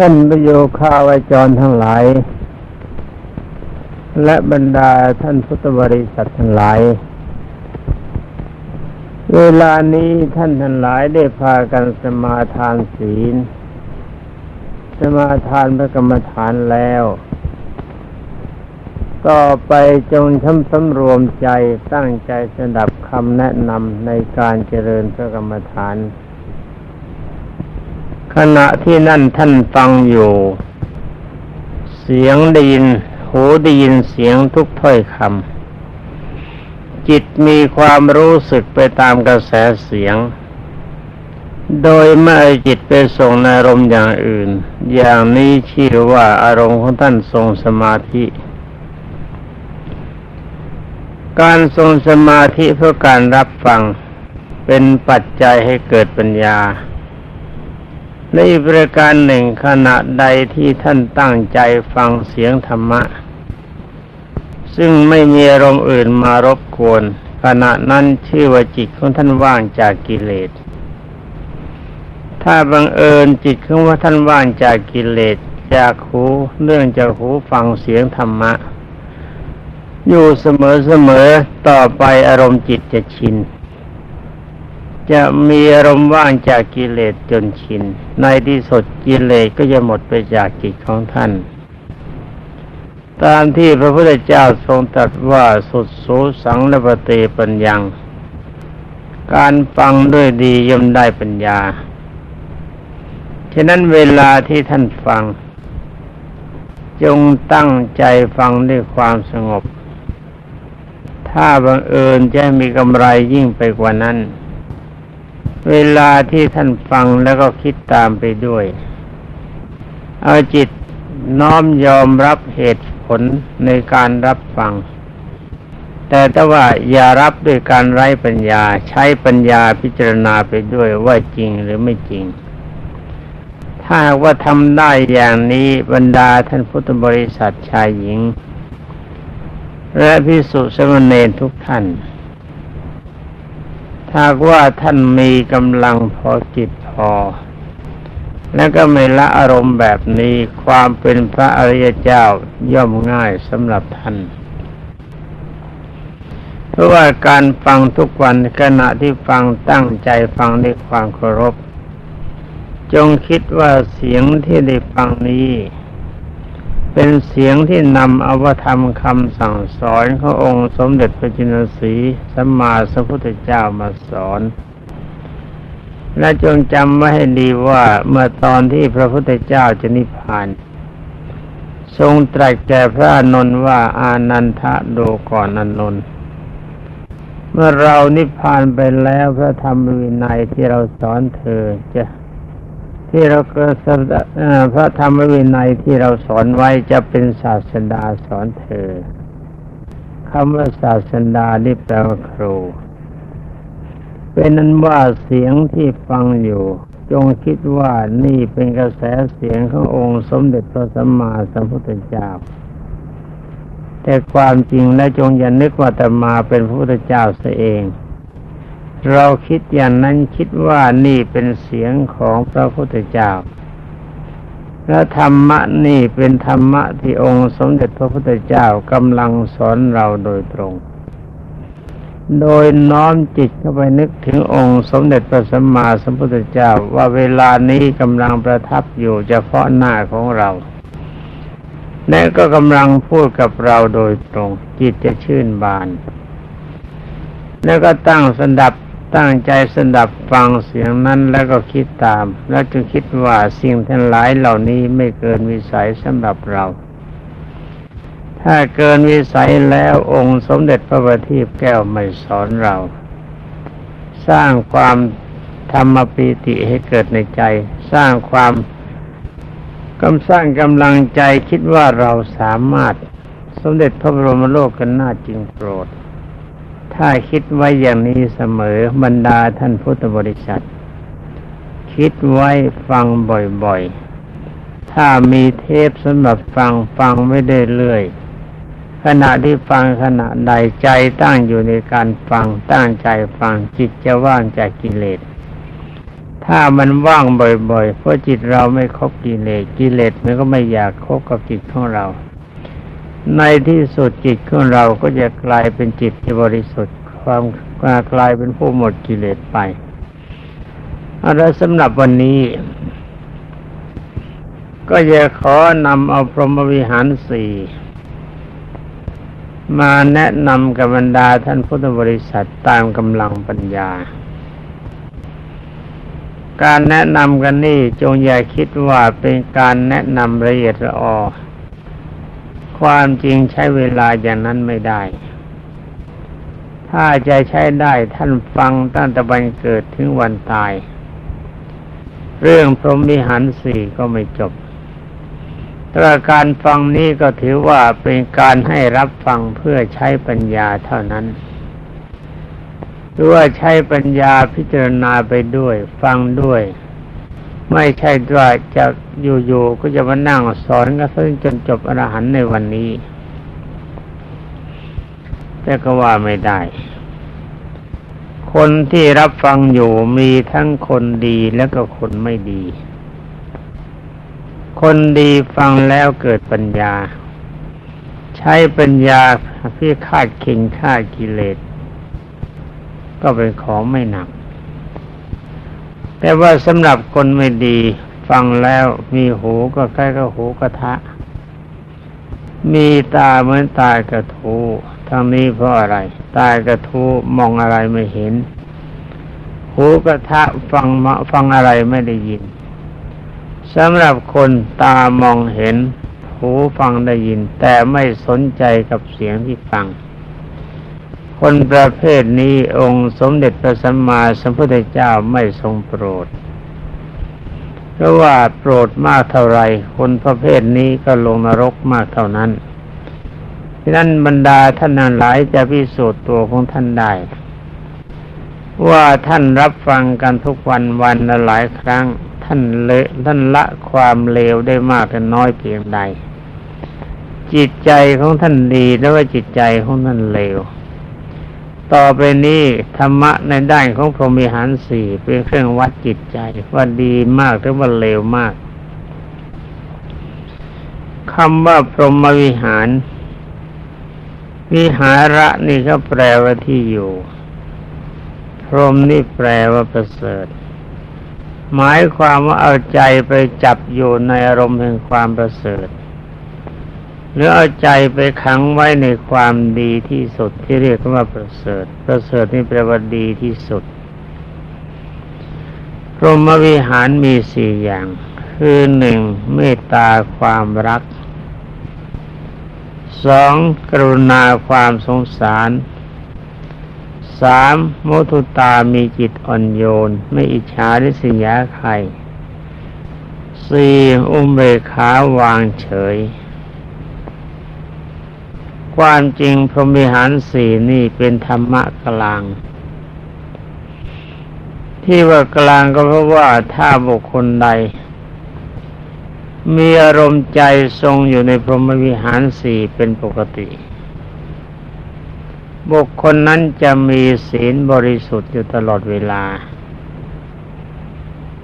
ท่านประโยคาวาจรทั้งหลาย และบรรดาท่านพุทธบริษัททั้งหลาย เวลานี้ท่านทั้งหลายได้พากันสมาทานศีล สมาทานพระกรรมฐานแล้ว ต่อไปจงช้ำสำรวมใจตั้งใจสดับคำแนะนำในการเจริญพระกรรมฐาน ขณะที่นั่นท่านฟังอยู่ เสียงได้ยิน หูได้ยินเสียงทุกถ้อยคำจิตมีความรู้สึกไปตามกระแสเสียง โดยไม่อจิตไปส่งในอารมณ์อย่างอื่น อย่างนี้ชื่อว่าอารมณ์ของท่านทรงสมาธิการทรงสมาธิเพื่อการรับฟังเป็นปัจจัยให้เกิดปัญญา ในประการหนึ่งขณะใดที่ท่านตั้งใจฟังเสียงธรรมะ ซึ่งไม่มีอารมณ์อื่นมารบกวนขณะนั้นชื่อว่าจิตของท่านว่างจากกิเลส ถ้าบังเอิญจิตของว่าท่านว่างจากกิเลสจากหูเนื่องจากหูฟังเสียงธรรมะ อยู่เสมอเสมอต่อไปอารมณ์จิตจะชิน จะมีอารมณ์ว่างจากกิเลสจนชิน ในที่สุดกิเลสก็จะหมดไปจากจิตของท่าน ตามที่พระพุทธเจ้าทรงตรัสว่าสุดสูสังและปเตปัญญัง การฟังด้วยดีย่อมได้ปัญญา ฉะนั้นเวลาที่ท่านฟัง จงตั้งใจฟังด้วยความสงบ ถ้าบังเอิญจะมีกำไรยิ่งไปกว่านั้น เวลาที่ท่านฟังแล้วก็คิดตามไปด้วย เอาจิตน้อมยอมรับเหตุผลในการรับฟัง แต่ถ้าว่าอย่ารับด้วยการไร้ปัญญาใช้ปัญญาพิจารณาไปด้วยว่าจริงหรือไม่จริง ถ้าว่าทำได้อย่างนี้บรรดาท่านพุทธบริษัทชายหญิง และพิสุสมณเณรทุกท่าน ถ้าว่าท่านมีกำลังพอจิตพอ แล้วก็ไม่ละอารมณ์แบบนี้ความเป็นพระอริยเจ้าย่อมง่ายสำหรับท่านเพราะว่าการฟังทุกวันขณะที่ฟังตั้งใจฟังด้วยความเคารพ จงคิดว่าเสียงที่ได้ฟังนี้ เป็นเสียงที่นำอวธรรมคำสั่งสอนขององค์สมเด็จพระจินสีสัมมาสัมพุทธเจ้ามาสอน และจงจำไว้ให้ดีว่าเมื่อตอนที่พระพุทธเจ้าจะนิพพาน ทรงตรัสแก่พระนนท์ว่าอานันทะดูก่อนอานนท์เมื่อเรานิพพานไปแล้วพระธรรมวินัยที่เราสอนเธอจะ ที่เราเกิดพระธรรมวินัยที่เราสอนไว้จะเป็นศาสดาสอนเธอคำว่าศาสดานี่แปลว่าครูเป็นนั้นว่าเสียงที่ฟังอยู่ จงคิดว่านี่เป็นกระแสเสียงขององค์สมเด็จพระสัมมาสัมพุทธเจ้า แต่ความจริงและจงอย่านึกว่าแต่มาเป็นพระพุทธเจ้าเสียเอง เราคิดอย่างนั้นคิดว่านี่เป็นเสียงของพระพุทธเจ้าและธรรมะนี่เป็นธรรมะที่องค์สมเด็จพระพุทธเจ้ากำลังสอนเราโดยตรง โดยน้อมจิตเข้าไปนึกถึงองค์สมเด็จพระสัมมาสัมพุทธเจ้าว่าเวลานี้กำลังประทับอยู่เฉพาะหน้าของเราและก็กำลังพูดกับเราโดยตรง จิตจะชื่นบาน แล้วก็ตั้งสันดับ ตั้งใจสดับฟังเสียงนั้นแล้วก็คิดตาม แล้วจะคิดว่าสิ่งทั้งหลายเหล่านี้ไม่เกินวิสัยสำหรับเรา ถ้าเกินวิสัยแล้วองค์สมเด็จพระบัณฑิตแก้วไม่สอนเรา สร้างความธรรมปีติให้เกิดในใจ สร้างความกำสร้างกำลังใจคิดว่าเราสามารถสมเด็จพระบรมโลกกันนาจึงโปรด ถ้าคิดไว้อย่างนี้เสมอบรรดาท่านพุทธบริษัท คิดไว้ฟังบ่อยๆ ถ้ามีเทปสำหรับฟังฟังไม่ได้เรื่อยขณะที่ฟังขณะใดใจตั้งอยู่ในการฟังตั้งใจฟังจิตจะว่างจากกิเลส ถ้ามันว่างบ่อยๆ เพราะจิตเราไม่คบกิเลสกิเลสมันก็ไม่อยากคบกับจิตของเรา ในที่สุดจิตของเราก็จะกลายเป็นจิตที่บริสุทธิ์ ความกลายเป็นผู้หมดกิเลสไปอาละสำหรับวันนี้ ก็จะขอนำเอาพรหมวิหารสี่มาแนะนำกับบรรดาท่านพุทธบริษัทตามกำลังปัญญา การแนะนำกันนี่จงอย่าคิดว่าเป็นการแนะนำละเอียดละออ ความจริงใช้เวลาอย่างนั้นไม่ได้ ถ้าจะใช้ได้ท่านฟังตั้งแต่วันเกิดถึงวันตาย เรื่องพรหมิหารสี่ก็ไม่จบแต่การฟังนี้ก็ถือว่าเป็นการให้รับฟังเพื่อใช้ปัญญาเท่านั้นหรือว่าใช้ปัญญาพิจารณาไปด้วย ฟังด้วย ไม่ใช่ว่าจะอยู่ๆก็จะมานั่งสอนกันจนจบอรหันในวันนี้ แต่ก็ว่าไม่ได้ คนที่รับฟังอยู่มีทั้งคนดีและก็คนไม่ดี คนดีฟังแล้วเกิดปัญญา ใช้ปัญญาพี่คาดเข่งฆ่ากิเลส ก็เป็นของไม่หนัก แต่ว่าสำหรับคนไม่ดี ฟังแล้วมีหูก็ใกล้กับหูกระทะ มีตาเหมือนตากระทูทั้งนี้เพราะอะไร ตากระทูมองอะไรไม่เห็น หูกระทะฟังฟังอะไรไม่ได้ยินสำหรับคนตามองเห็น หูฟังได้ยิน แต่ไม่สนใจกับเสียงที่ฟัง คนประเภทนี้องค์สมเด็จพระสัมมาสัมพุทธเจ้าไม่ทรงโปรด เพราะว่าโปรดมากเท่าไร คนประเภทนี้ก็ลงนรกมากเท่านั้นที่นั้นบรรดาท่านนั้นหลายจะพิสูจน์ตัวของท่านได้ ว่าท่านรับฟังกันทุกวันวันละหลายครั้ง ท่านเลท่านละความเลวได้มากหรือน้อยเพียงใด จิตใจของท่านดีแล้วว่าจิตใจของท่านเลว ต่อไปนี้ธรรมะในด้านของพรหมิหารสี่เป็นเครื่องวัดจิตใจว่าดีมากหรือว่าเลวมากคำว่าพรหมวิหาร วิหาระนี่ก็แปลว่าที่อยู่ พรหมนี่แปลว่าประเสริฐ หมายความว่าเอาใจไปจับอยู่ในอารมณ์แห่งความประเสริฐ หรือเอาใจไปขังไว้ในความดีที่สุดที่เรียกว่าประเสริฐ ประเสริฐนี่แปลว่าดีที่สุดพรหมวิหารมีสี่อย่าง คือหนึ่งเมตตาความรักสองกรุณาความสงสารสามโมทุตามีจิตอ่อนโยน ไม่อิจฉาริษยาใครสี่อุเบกขาวางเฉย ความจริงพรหมิหารสี่นี่เป็นธรรมะกลาง ที่ว่ากลางก็เพราะว่าถ้าบุคคลใด มีอารมณ์ใจทรงอยู่ในพรหมวิหารสี่เป็นปกติ บุคคลนั้นจะมีศีลบริสุทธิ์อยู่ตลอดเวลา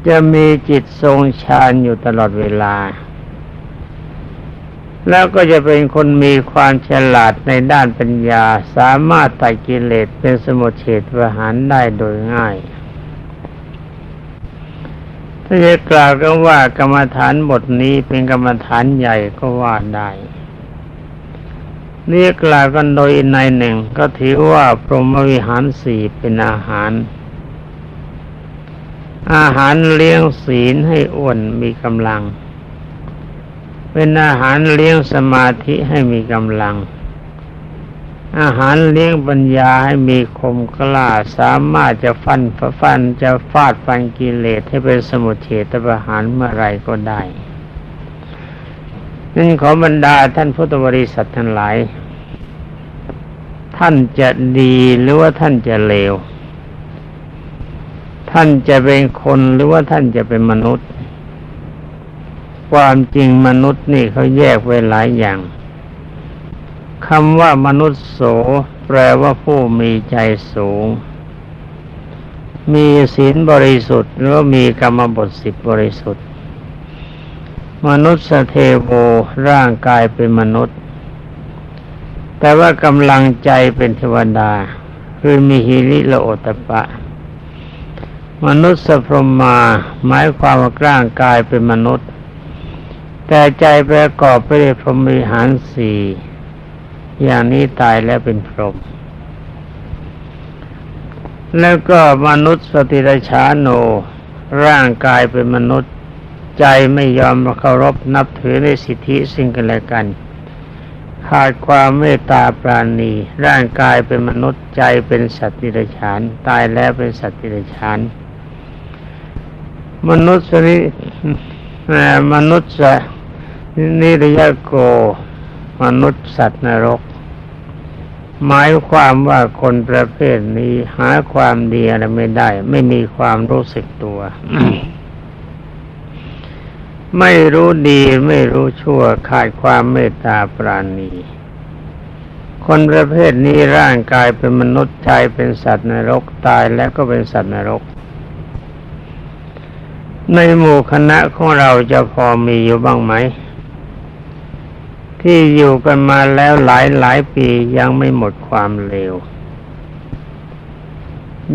จะมีจิตทรงฌานอยู่ตลอดเวลา แล้วก็จะเป็นคนมีความฉลาดในด้านปัญญา สามารถตัดกิเลสเป็นสมุทเฉทประหารได้โดยง่ายถ้าจะกล่าวกันว่ากรรมฐานบทนี้เป็นกรรมฐานใหญ่ก็ว่าได้นี่กล่าวกันโดยในหนึ่งก็ถือว่าพรหมวิหารสี่เป็นอาหาร อาหารเลี้ยงศีลให้อ้วนมีกำลัง เป็นอาหารเลี้ยงสมาธิให้มีกำลัง อาหารเลี้ยงปัญญาให้มีคมกล้าสามารถจะฟันฟันจะฟาดฟันกิเลสให้เป็นสมุทเฉตประหารเมื่อไรก็ได้นั่นขอบรรดาท่านพุทธบริษัททั้งหลาย ท่านจะดีหรือว่าท่านจะเลว ท่านจะเป็นคนหรือว่าท่านจะเป็นมนุษย์ ความจริงมนุษย์นี่เขาแยกไว้หลายอย่างคำว่ามนุษย์โส แปลว่าผู้มีใจสูง มีศีลบริสุทธิ์หรือว่ามีกรรมบทสิบบริสุทธิ์ มนุษย์เทโวร่างกายเป็นมนุษย์ แต่ว่ากำลังใจเป็นเทวดา คือมีฮิริโลโอตปะ มนุษย์สพรหมาหมายความว่าร่างกายเป็นมนุษย์ แต่ใจประกอบไปด้วยพรหมิหารสี่อย่างนี้ตายแล้วเป็นพรหมแล้วก็มนุษย์สติรชาโน ร่างกายเป็นมนุษย์ใจไม่ยอมเคารพนับถือในสิทธิสิ่งกันและกัน ขาดความเมตตาปราณี ร่างกายเป็นมนุษย์ใจเป็นสัตว์ติรฉานตายแล้วเป็นสัตว์ติรฉานมนุษย์นิมนุษย์ นิรยโกมนุษย์สัตว์นรก หมายความว่าคนประเภทนี้หาความดีอะไรไม่ได้ ไม่มีความรู้สึกตัว ไม่รู้ดีไม่รู้ชั่วขาดความเมตตาปราณีคนประเภทนี้ร่างกายเป็นมนุษย์ใจเป็นสัตว์นรกตายแล้วก็เป็นสัตว์นรก ในหมู่คณะของเราจะพอมีอยู่บ้างไหม ที่อยู่กันมาแล้วหลายหลายปียังไม่หมดความเลว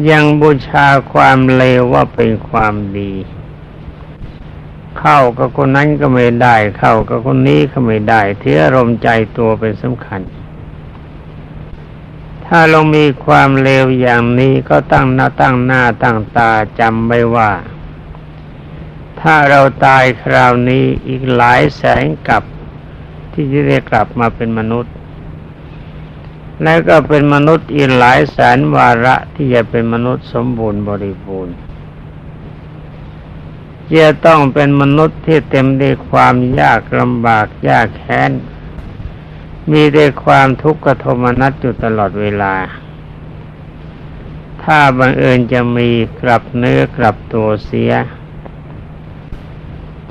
ยังบูชาความเลวว่าเป็นความดี เข้ากับคนนั้นก็ไม่ได้ เข้ากับคนนี้ก็ไม่ได้เที่อรมใจตัวเป็นสำคัญ ถ้าเรามีความเลวอย่างนี้ก็ตั้งหน้าตั้งหน้าตั้งตาจำไว้ว่า ถ้าเราตายคราวนี้อีกหลายแสนกับ ที่จะได้กลับมาเป็นมนุษย์ และก็เป็นมนุษย์อีกหลายแสนวาระที่จะเป็นมนุษย์สมบูรณ์บริบูรณ์จะต้องเป็นมนุษย์ที่เต็มด้วยความยากลำบากยากแค้น มีแต่ความทุกข์กระทมนัสอยู่ตลอดเวลา ถ้าบังเอิญจะมีกลับเนื้อกลับตัวเสีย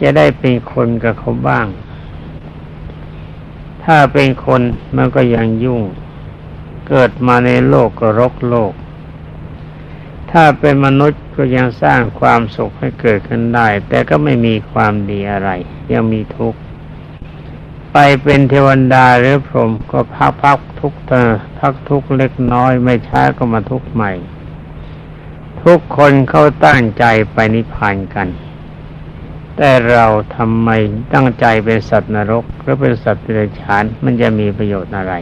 จะได้เป็นคนกับเขาบ้าง ถ้าเป็นคนมันก็ยังยุ่ง เกิดมาในโลกก็รกโลก ถ้าเป็นมนุษย์ก็ยังสร้างความสุขให้เกิดขึ้นได้ แต่ก็ไม่มีความดีอะไร ยังมีทุกข์ ไปเป็นเทวดาหรือพรหมก็พักพักทุกเธอพักทุกเล็กน้อยไม่ช้าก็มาทุกใหม่ ทุกคนเขาตั้งใจไปนิพพานกัน แต่เราทำไมตั้งใจเป็นสัตว์นรกหรือเป็นสัตว์เดรัจฉานมันจะมีประโยชน์อะไร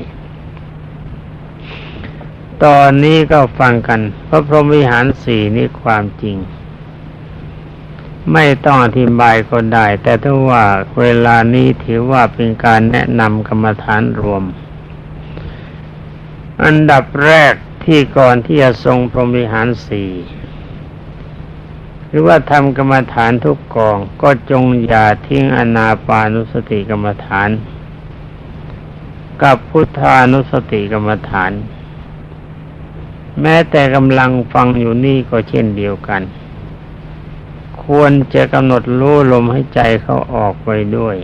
ตอนนี้ก็ฟังกัน พระพรหมวิหารสี่นี่ความจริง ไม่ต้องอธิบายก็ได้ แต่ถ้าว่าเวลานี้ถือว่าเป็นการแนะนำกรรมฐานรวม อันดับแรกที่ก่อนที่จะทรงพรหมวิหารสี่ รือว่าทำกรรมฐานทุกกองก็จงอย่าทิ้งอนาปานุสติกรรมฐาน กับพุทธานุสติกรรมฐาน แม้แต่กำลังฟังอยู่นี่ก็เช่นเดียวกัน ควรจะกำหนดรู้ลมให้ใจเขาออกไปด้วย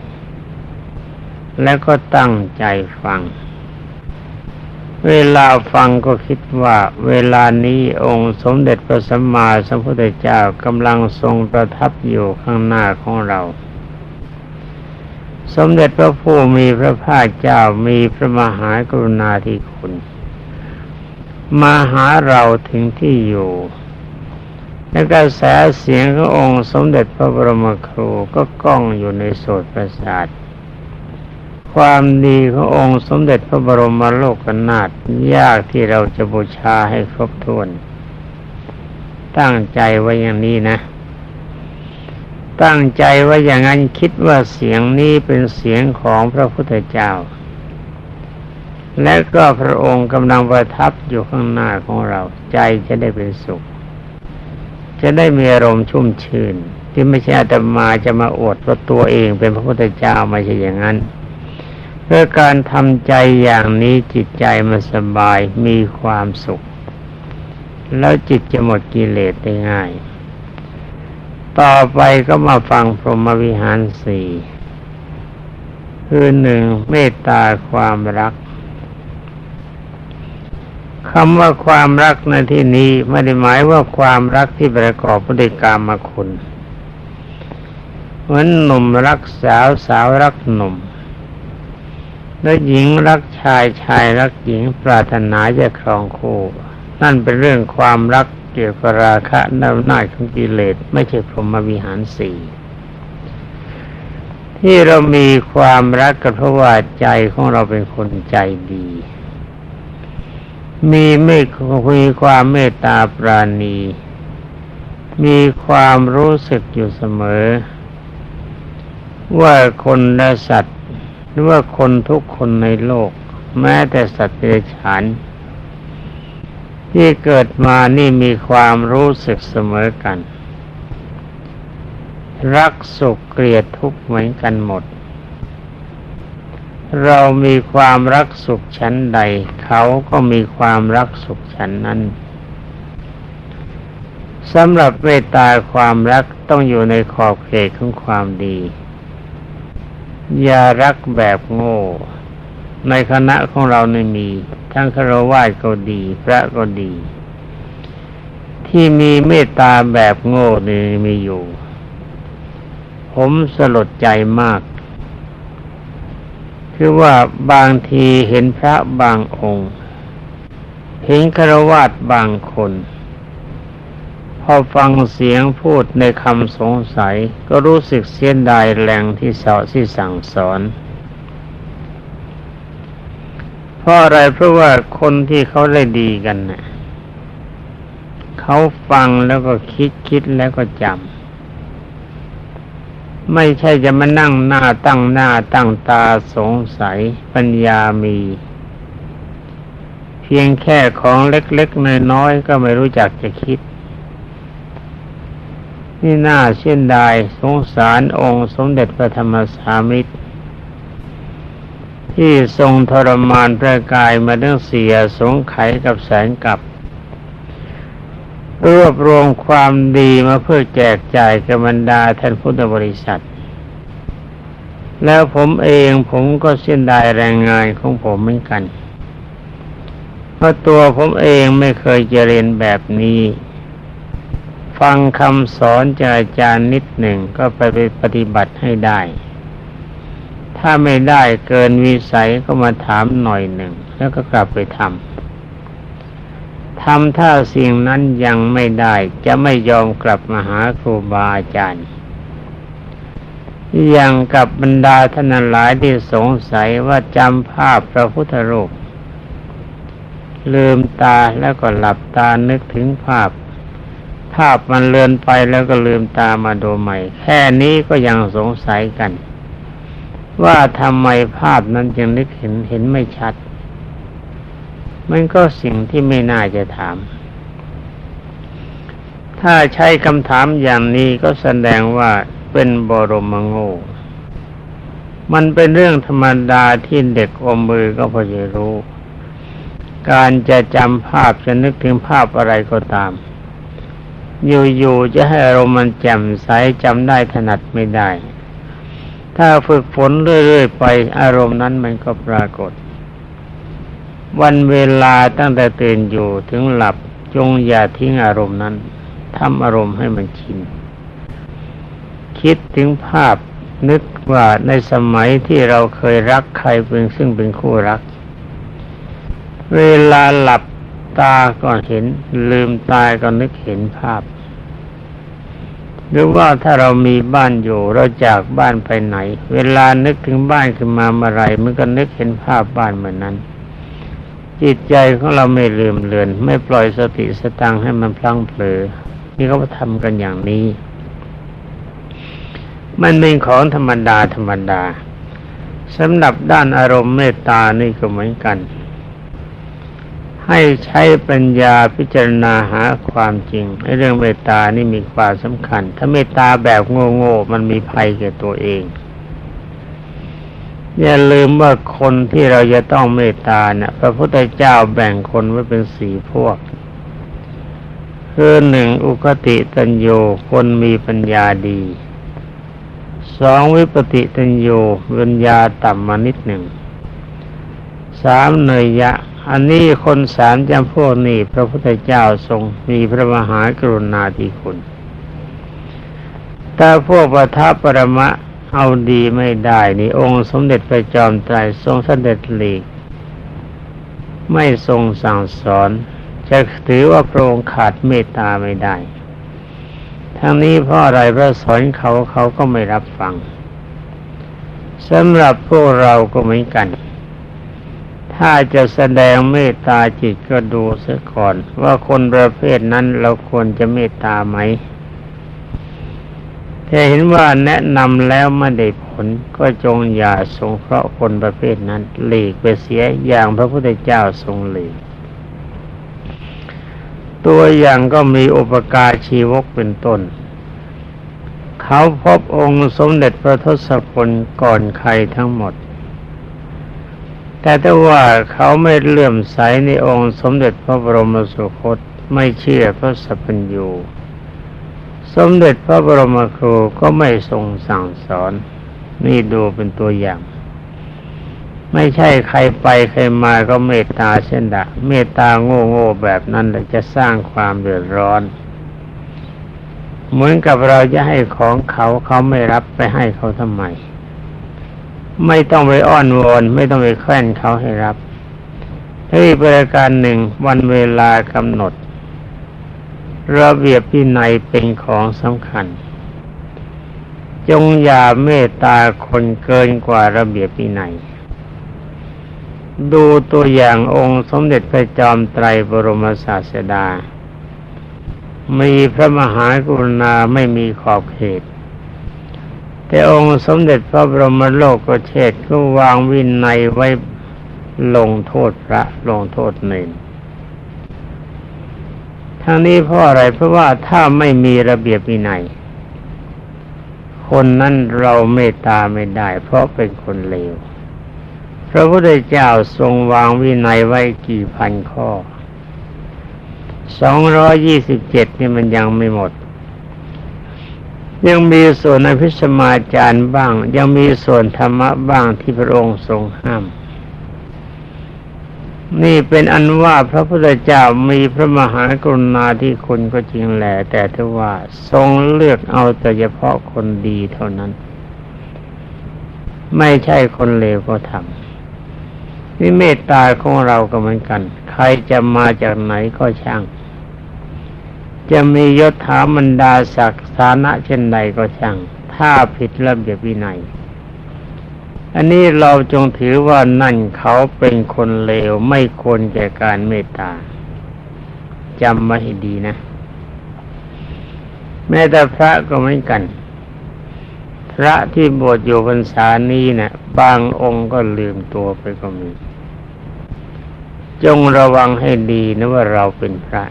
แล้วก็ตั้งใจฟัง เวลาฟังก็คิดว่า เวลานี้องค์สมเด็จพระสัมมาสัมพุทธเจ้ากำลังทรงประทับอยู่ข้างหน้าของเรา สมเด็จพระผู้มีพระภาคเจ้ามีพระมหากรุณาธิคุณ มาหาเราถึงที่อยู่และกระแสเสียงขององค์สมเด็จพระบรมครูก็ก้องอยู่ในโสตประสาท ความดีขององค์สมเด็จพระบรมโลกนาถยากที่เราจะบูชาให้ครบถ้วน ตั้งใจไว้อย่างนี้นะ ตั้งใจไว้อย่างนั้นคิดว่าเสียงนี้เป็นเสียงของพระพุทธเจ้า และก็พระองค์กำลังประทับอยู่ข้างหน้าของเราใจจะได้เป็นสุข จะได้มีอารมณ์ชุ่มชื่น ที่ไม่ใช่อาตมาจะมาอวดว่าตัวเองเป็นพระพุทธเจ้าไม่ใช่อย่างนั้น พื่อการทำใจอย่างนี้จิตใจมันสบายมีความสุข แล้วจิตจะหมดกิเลสได้ง่าย ต่อไปก็มาฟังพรหมวิหารสี่คือหนึ่งเมตตาความรักคำว่าความรักในที่นี้ไม่ได้หมายว่าความรักที่ประกอบด้วยกามาคุณ เหมือนหนุ่มรักสาวสาวรักหนุ่ม และหญิงรักชายชายรักหญิงปรารถนาจะครองคู่ นั่นเป็นเรื่องความรักเกี่ยวกับราคะนำหน้าของกิเลสไม่ใช่พรหมวิหารสี่ที่เรามีความรักก็เพราะว่าใจของเราเป็นคนใจดี มีไม่มีความเมตตาปราณี มีความรู้สึกอยู่เสมอ ว่าคนและสัตว์ หรือว่าคนทุกคนในโลก แม้แต่สัตว์เดรัจฉานที่เกิดมานี่มีความรู้สึกเสมอกัน รักสุขเกลียดทุกข์เหมือนกันหมด เรามีความรักสุขชั้นใด เขาก็มีความรักสุขชั้นนั้นสำหรับเมตตาความรักต้องอยู่ในขอบเขตของความดี อย่ารักแบบโง่ ในคณะของเราไม่มี ทั้งคารวะก็ดี พระก็ดี ที่มีเมตตาแบบโง่นี่มีอยู่ ผมสลดใจมาก คือว่าบางทีเห็นพระบางองค์ เห็นคารวะบางคน อฟังเสียงพูดในคำสงสัย ก็รู้สึกเสียดายแรงที่สอนที่สั่งสอนเพราะอะไรเพราะว่าคนที่เขาได้ดีกันเนะ่ะเขาฟังแล้วก็คิดคิดแล้วก็จำไม่ใช่จะมานั่งหน้าตั้งหน้าตั้งตาสงสัยปัญญามี เพียงแค่ของเล็กๆน้อยๆก็ไม่รู้จักจะคิด นี่น่าเช่นใดสงสารองค์สมเด็จพระธรรมสามิตร ที่ทรงทรมานพระกายมาเรื่องเสียสงไขกับแสนกับ รวบรวมความดีมาเพื่อแจกจ่ายกับบรรดาท่านพุทธบริษัท แล้วผมเองผมก็เส้นได้แรงงานของผมเหมือนกัน เพราะตัวผมเองไม่เคยจะเรียนแบบนี้ ฟังคำสอนจากอาจารย์นิดหนึ่งก็ไปปฏิบัติให้ได้ ถ้าไม่ได้เกินวิสัยก็มาถามหน่อยหนึ่ง แล้วก็กลับไปทำทำถ้าสิ่งนั้นยังไม่ได้จะไม่ยอมกลับมาหาครูบาอาจารย์อย่างกับบรรดาท่านหลายที่สงสัยว่าจำภาพพระพุทธรูปลืมตาแล้วก็หลับตานึกถึงภาพ ภาพมันเลือนไปแล้วก็ลืมตามาดูใหม่ แค่นี้ก็ยังสงสัยกัน ว่าทำไมภาพนั้นยังนึกเห็นเห็นไม่ชัด มันก็สิ่งที่ไม่น่าจะถาม ถ้าใช้คำถามอย่างนี้ก็แสดงว่าเป็นบรมโง่มันเป็นเรื่องธรรมดาที่เด็กอมมือก็พอจะรู้ การจะจำภาพจะนึกถึงภาพอะไรก็ตาม อยู่ๆจะให้อารมณ์มันแจ่มใสจำได้ถนัดไม่ได้ ถ้าฝึกฝนเรื่อยๆไปอารมณ์นั้นมันก็ปรากฏ วันเวลาตั้งแต่ตื่นอยู่ถึงหลับจงอย่าทิ้งอารมณ์นั้นทำอารมณ์ให้มันชิน คิดถึงภาพนึกว่าในสมัยที่เราเคยรักใครเป็นซึ่งเป็นคู่รัก เวลาหลับ ตาก็เห็น ลืมตาก็นึกเห็นภาพ หรือว่าถ้าเรามีบ้านอยู่ เราจากบ้านไปไหน เวลานึกถึงบ้านขึ้นมาเมื่อไรมันก็นึกเห็นภาพบ้านเหมือนนั้น จิตใจของเราไม่ลืมเลือน ไม่ปล่อยสติสตังให้มันพลั้งเผลอนี่เขาทำกันอย่างนี้ มันเป็นของธรรมดาธรรมดาสำหรับด้านอารมณ์เมตตานี่ก็เหมือนกัน ให้ใช้ปัญญาพิจารณาหาความจริงในเรื่องเมตตานี่มีความสำคัญ ถ้าเมตตาแบบโง่ๆมันมีภัยแก่ตัวเอง อย่าลืมว่าคนที่เราจะต้องเมตตาเนี่ยพระพุทธเจ้าแบ่งคนไว้เป็นสี่พวกคือหนึ่งอุคติตัญโยคนมีปัญญาดีสองวิปติตัญโยปัญญาต่ำมานิดหนึ่งสามเนยยะ อันนี้คนสามจำพวกนี้พระพุทธเจ้าทรงมีพระมหากรุณาธิคุณถ้าพวกประทับปรมะเอาดีไม่ได้นี่องค์สมเด็จพระจอมไตรทรงสเสด็จหลีก ไม่ทรงสั่งสอน จะถือว่าพระองค์ขาดเมตตาไม่ได้ ทั้งนี้เพราะอะไรพระสอนเขาเขาก็ไม่รับฟังสำหรับพวกเราก็เหมือนกัน ถ้าจะแสดงเมตตาจิตก็ดูเสียก่อน ว่าคนประเภทนั้นเราควรจะเมตตาไหมถ้าเห็นว่าแนะนำแล้วไม่ได้ผลก็จงอย่าสงเคราะห์คนประเภทนั้นหลีกไปเสียอย่างพระพุทธเจ้าทรงหลีก ตัวอย่างก็มีอุปการชีวกเป็นต้น เขาพบองค์สมเด็จพระทศพลก่อนใครทั้งหมด แต่ถ้าว่าเขาไม่เลื่อมใสในองค์สมเด็จพระบรมสุคตไม่เชื่อพระสัพพัญญูสมเด็จพระบรมครูก็ไม่ทรงสั่งสอน นี่ดูเป็นตัวอย่าง ไม่ใช่ใครไปใครมาก็เมตตาเช่นดะเมตตาโง่โง่แบบนั้นจะสร้างความเดือดร้อน เหมือนกับเราจะให้ของเขาเขาไม่รับไปให้เขาทำไม ไม่ต้องไปอ้อนวอน ไม่ต้องไปแคว้นเขาให้รับเฮ้ยประการหนึ่งวันเวลากำหนด ระเบียบพินัยเป็นของสำคัญ จงอย่าเมตตาคนเกินกว่าระเบียบพินัยดูตัวอย่างองค์สมเด็จพระจอมไตรบรมศาสดา มีพระมหากรุณาไม่มีขอบเขต แต่องค์สมเด็จพระบรมโลกก็เชษก็วางวินัยไว้ลงโทษพระลงโทษเนรทางนี้เพราะอะไรเพราะว่าถ้าไม่มีระเบียบวินัย คนนั้นเราเมตตาไม่ได้ เพราะเป็นคนเลวพระพุทธเจ้าทรงวางวินัยไว้กี่พันข้อสองร้อยี่สิบเจ็ดนี่มันยังไม่หมด ยังมีส่วนในพิสมาจารย์บ้าง ยังมีส่วนธรรมะบ้างที่พระองค์ทรงห้าม นี่เป็นอันว่าพระพุทธเจ้ามีพระมหากรุณาที่คุณก็จริงแหละแต่ถ้าว่าทรงเลือกเอาแต่เฉพาะคนดีเท่านั้น ไม่ใช่คนเลวก็ทำนี่เมตตาของเราก็เหมือนกัน ใครจะมาจากไหนก็ช่าง จะมียศถาบรรดาศักดิ์ฐานะเช่นใดก็ช่าง ถ้าผิดระเบียบวินัย อันนี้เราจงถือว่านั่นเขาเป็นคนเลวไม่ควรแก่การเมตตาจำมาให้ดีนะ แม้แต่พระก็เหมือนกัน พระที่บวชอยู่พรรษานี้นะ่ะบางองค์ก็ลืมตัวไปก็มี จงระวังให้ดีนะว่าเราเป็นพระ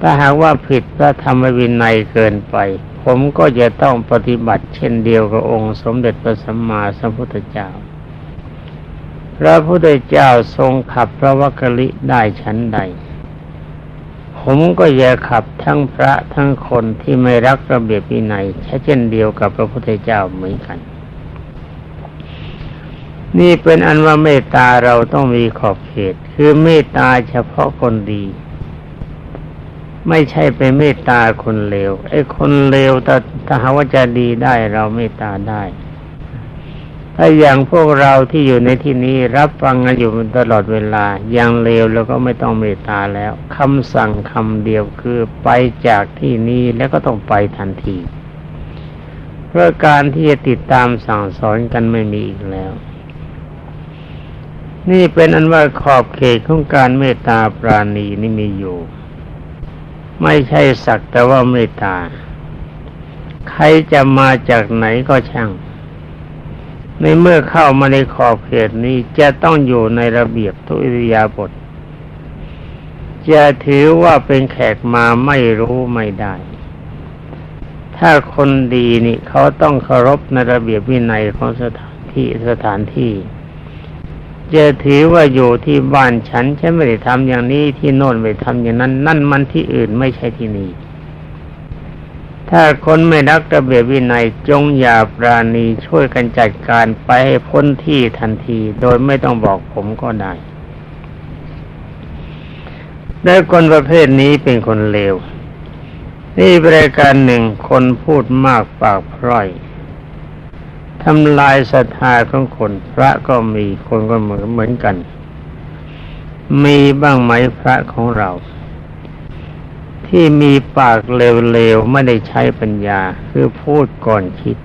ถ้าหากว่าผิดพระธรรมวินัยเกินไป ผมก็จะต้องปฏิบัติเช่นเดียวกับองค์สมเด็จพระสัมมาสัมพุทธเจ้า พระพุทธเจ้าทรงขับพระวักกลิได้ชั้นใด ผมก็จะขับทั้งพระทั้งคนที่ไม่รักระเบียบวินัยเช่นเดียวกับพระพุทธเจ้าเหมือนกัน นี่เป็นอันว่าเมตตาเราต้องมีขอบเขต คือเมตตาเฉพาะคนดี ไม่ใช่ไปเมตตาคนเลวไอ้คนเลวถ้าถ้าหาว่าจะดีได้เราเมตตาได้ ถ้าอย่างพวกเราที่อยู่ในที่นี้รับฟังกันอยู่ตลอดเวลาอย่างเลวแล้วก็ไม่ต้องเมตตาแล้วคำสั่งคำเดียวคือไปจากที่นี้แล้วก็ต้องไปทันทีเพราะการที่จะติดตามสั่งสอนกันไม่มีอีกแล้ว นี่เป็นอันว่าขอบเขตของการเมตตาปราณีนี่มีอยู่ ไม่ใช่สักแต่ว่าเมตตา ใครจะมาจากไหนก็ช่าง ในเมื่อเข้ามาในขอบเขตนี้จะต้องอยู่ในระเบียบทุอิยาบทจะถือว่าเป็นแขกมาไม่รู้ไม่ได้ ถ้าคนดีนี่เขาต้องเคารพในระเบียบวินัยของสถานที่สถานที่ จะถือว่าอยู่ที่บ้านฉันฉันไม่ได้ทำอย่างนี้ที่โน่นไม่ทำอย่างนั้น นั่นมันที่อื่นไม่ใช่ที่นี่ถ้าคนไม่รักระเบียบวินัยจงอย่าปราณีช่วยกันจัดการไปให้พ้นที่ทันที โดยไม่ต้องบอกผมก็ได้และคนประเภทนี้เป็นคนเลว นี่บริการหนึ่งคนพูดมากปากพร่อย ทำลายศรัทธาของคน พระก็มีคนก็เหมือนเหมือนกัน มีบ้างไหมพระของเรา ที่มีปากเลวๆไม่ได้ใช้ปัญญา คือพูดก่อนคิด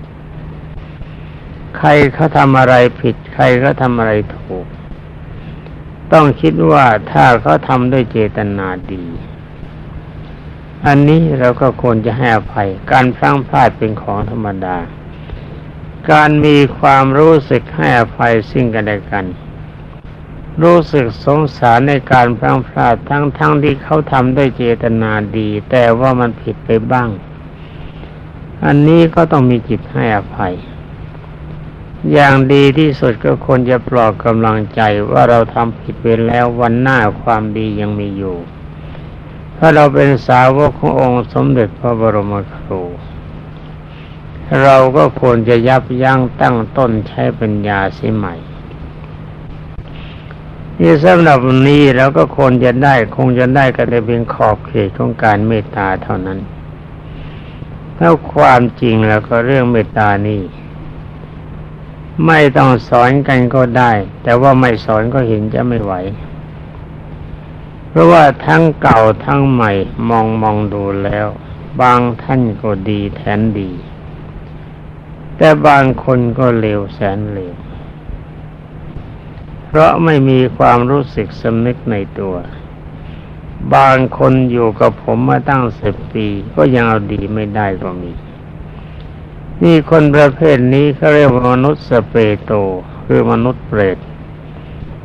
ใครเขาทำอะไรผิด ใครเขาทำอะไรถูก ต้องคิดว่าถ้าเขาทำด้วยเจตนาดีอันนี้เราก็ควรจะให้อภัย การพลั้งพลาดเป็นของธรรมดา การมีความรู้สึกให้อภัยสิ่งกันและกัน รู้สึกสงสารในการพลังพลาดทั้งๆทที่เขาทำด้วยเจตนาดี แต่ว่ามันผิดไปบ้าง อันนี้ก็ต้องมีจิตให้อภัย อย่างดีที่สุดก็ควรจะปลอบกำลังใจว่าเราทำผิดไปแล้ววันหน้าความดียังมีอยู่ ถ้าเราเป็นสาวกขององค์สมเด็จพระบรมครู เราก็ควรจะยับยั้งตั้งต้นใช้ปัญญาสียใหม่นี่สำหรับวันนี้เราก็ควรจะได้คงจะได้กันแต่เพียงขอบเขตของการเมตตาเท่านั้นแล้วความจริงแล้วก็เรื่องเมตตานี่ไม่ต้องสอนกันก็ได้ แต่ว่าไม่สอนก็เห็นจะไม่ไหว เพราะว่าทั้งเก่าทั้งใหม่มองมองดูแล้ว บางท่านก็ดีแทนดี แต่บางคนก็เลวแสนเลวเพราะไม่มีความรู้สึกสำนึกในตัว บางคนอยู่กับผมมาตั้งสิบปีก็ยังเอาดีไม่ได้ก็มี นี่คนประเภทนี้เขาเรียกว่ามนุษย์สเปโตคือมนุษย์เปรต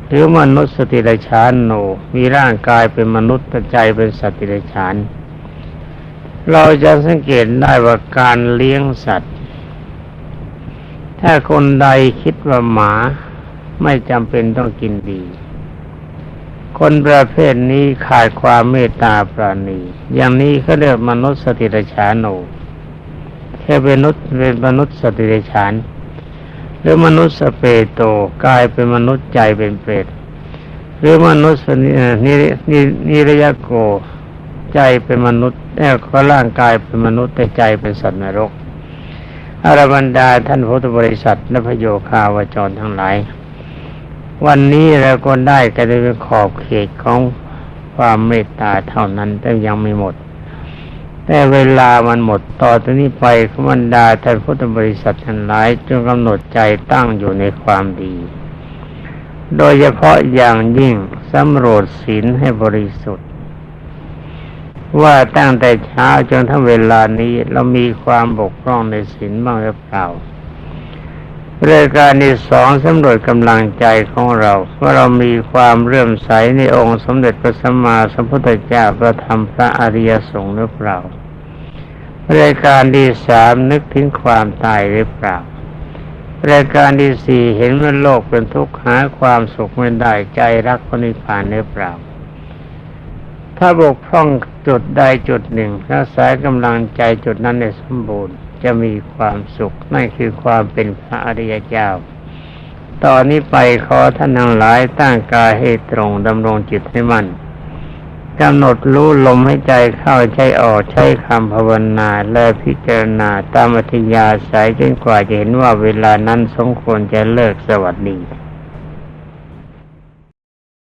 หรือมนุษย์สติไรชานโน มีร่างกายเป็นมนุษย์แต่ใจเป็นสติไรชาน เราจะสังเกตได้ว่าการเลี้ยงสัตว์ ถ้าคนใดคิดว่าหมาไม่จำเป็นต้องกินดี คนประเภทนี้ขาดความเมตตาปราณี อย่างนี้เขาเรียกมนุษย์สติรชานโนแค่เป็นมนุษย์เป็นมนุษย์สติเดชานหรือมนุษย์สเปโตกายเป็นมนุษย์ใจเป็นเปรตหรือมนุษย์นินินินิรยโกใจเป็นมนุษย์แต่ก็ร่างกายเป็นมนุษย์แต่ใจเป็นสัตว์นรก อารบันดาท่านพุทธบริษัทและพโยคาวจรทั้งหลาย วันนี้เราก็ได้กันเป็นขอบเขตของความเมตตาเท่านั้นแต่ยังไม่หมด แต่เวลามันหมดต่อจากนี้ไปขมันดาท่านพุทธบริษัททั้งหลายจงกำหนดใจตั้งอยู่ในความดี โดยเฉพาะอย่างยิ่งสำรวจศีลให้บริสุทธิ์ ว่าตั้งแต่เช้าจนทั้งเวลานี้เรามีความบกพร่องในศีลบ้างหรือเปล่าเรายการที่สองสำรวจกำลังใจของเราว่าเรามีความเรื่มใสในองค์สมเด็จพระสัมมาสัมพุทธเจ้าพระธรรมพระอริยสงฆ์หรือเปล่าเรายการที่สามนึกถึงความตายหรือเปล่ารายการที่สี่เห็นว่าโลกเป็นทุกข์หาความสุขไม่ได้ใจรักพระนิพพานหรือเปล่า ถ้าบกพร่องจุดใดจุดหนึ่งรักษากำลังใจจุดนั้นในสมบูรณ์จะมีความสุขนั่นคือความเป็นพระอริยเจ้า ตอนนี้ไปขอท่านทั้งหลายตั้งกายให้ตรงดำรงจิตให้มั่นกำหนดรู้ลมให้ใจเข้าใจออกใช้คำภาวนาและพิจารณาตามอัธยาศัยจนกว่าจะเห็นว่าเวลานั้นสมควรจะเลิกสวัสดี